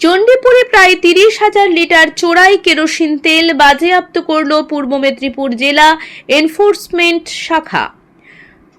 চণ্ডীপুরে প্রায় তিরিশ হাজার লিটার চোরাই কেরোসিন তেল বাজেয়াপ্ত করল পূর্ব মেদিনীপুর জেলা এনফোর্সমেন্ট শাখা।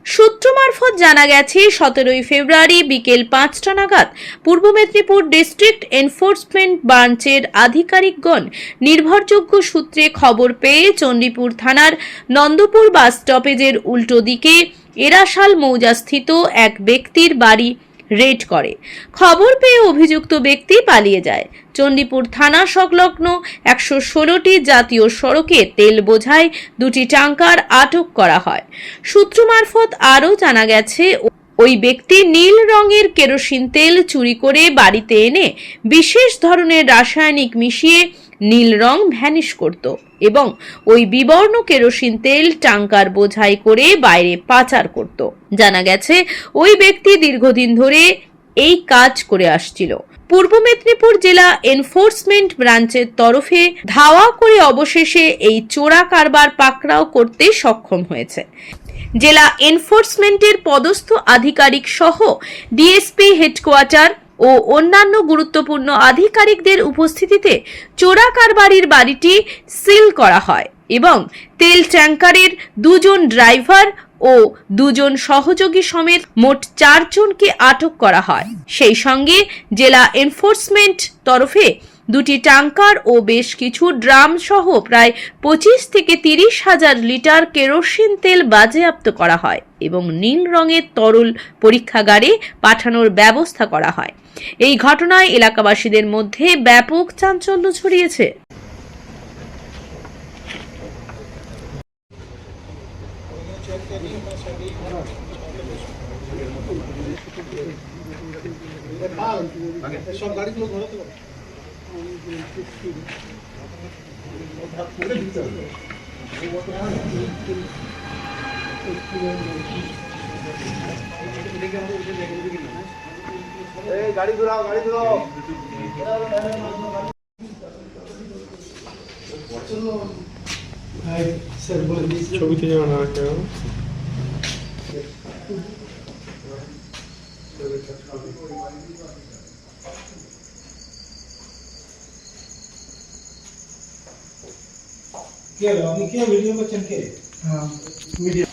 সূত্র মারফত জানা গেছে, সতেরোই ফেব্রুয়ারি বিকেল পাঁচটা নাগাদ পূর্ব মেদিনীপুর ডিস্ট্রিক্ট এনফোর্সমেন্ট ব্রাঞ্চের আধিকারিকগণ নির্ভরযোগ্য সূত্রে খবর পেয়ে চণ্ডীপুর থানার নন্দপুর বাস স্টপেজের উল্টো দিকে এরাশাল মৌজাস্থিত এক ব্যক্তির বাড়ি রেড করে। খবর পেয়ে অভিযুক্ত ব্যক্তি পালিয়ে যায়। চণ্ডীপুর থানা সংলগ্ন একশো ষোলোটি জাতীয় সড়কে তেল বোঝাই দুটি ট্যাঙ্কার আটক করা হয়। সূত্র মারফত আরও জানা গেছে, ওই ব্যক্তি নীল রঙের কেরোসিন তেল চুরি করে বাড়িতে এনে বিশেষ ধরনের রাসায়নিক মিশিয়ে নীল রং ভ্যানিশ করত এবং ওই বিবর্ণ কেরোসিন তেল টাঙ্কার বোঝাই করে বাইরে পাচার করত। জানা গেছে, ওই ব্যক্তি দীর্ঘদিন ধরে এই কাজ করে আসছিল। পূর্ব মেদিনীপুর জেলা এনফোর্সমেন্ট ব্রাঞ্চের তরফে ধাওয়া করে অবশেষে এই চোরা কারবার পাকড়াও করতে সক্ষম হয়েছে। জেলা এনফোর্সমেন্টের পদস্থ আধিকারিক সহ ডিএসপি হেডকোয়ার্টার ও অন্যান্য গুরুত্বপূর্ণ আধিকারিকদের উপস্থিতিতে চোরা কারবারির বাড়িটি সিল করা হয় এবং তেল ট্যাঙ্কারের দুজন ড্রাইভার ও দুজন সহযোগী সমেত মোট চারজনকে আটক করা হয়। সেই সঙ্গে জেলা এনফোর্সমেন্ট তরফে দুটি ট্যাঙ্কার ও বেশ কিছু ড্রাম সহ প্রায় পঁচিশ থেকে তিরিশ হাজার লিটার কেরোসিন তেল বাজেয়াপ্ত করা হয় এবং নীল রঙের তরল পরীক্ষাগারে পাঠানোর ব্যবস্থা করা হয়। এই ঘটনায় এলাকাবাসীদের মধ্যে ব্যাপক চাঞ্চল্য ছড়িয়েছে। সব গাড়িগুলো ধরাতে পারে এই গাড়ি ঘুরাও গাড়ি ঘুরাও স্যার বলে দিয়েছি ছবিতে যেমন के लगा के वीडियो में चल के हाँ video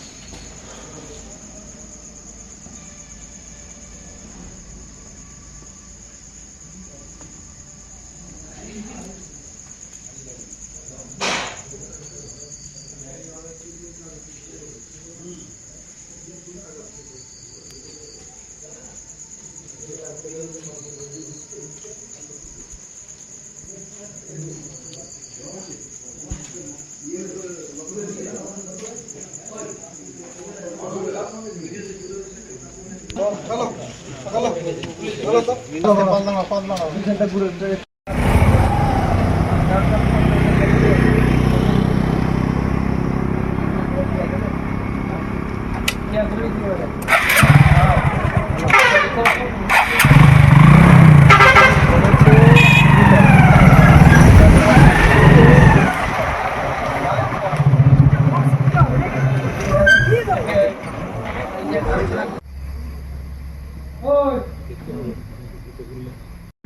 Thank you. Fallana fallana fallana. Bir de burada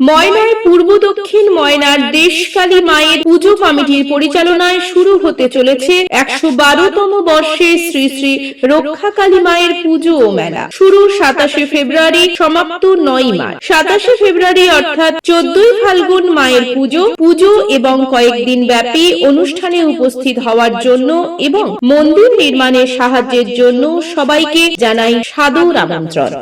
ময়নার পূর্ব দক্ষিণ ময়নার দেশকালী মায়ের পুজো কমিটির পরিচালনায় শুরু হতে চলেছে একশো বারোতম বর্ষে শ্রী শ্রী রক্ষাকালী মায়ের পুজো ও মেলা। শুরু সাতাশে ফেব্রুয়ারি, সমাপ্ত নয় মার্চ। সাতাশে ফেব্রুয়ারি অর্থাৎ চোদ্দই ফাল্গুন মায়ের পুজো। পুজো এবং কয়েকদিন ব্যাপী অনুষ্ঠানে উপস্থিত হওয়ার জন্য এবং মন্দির নির্মাণের সাহায্যের জন্য সবাইকে জানাই সাদর আমন্ত্রণ।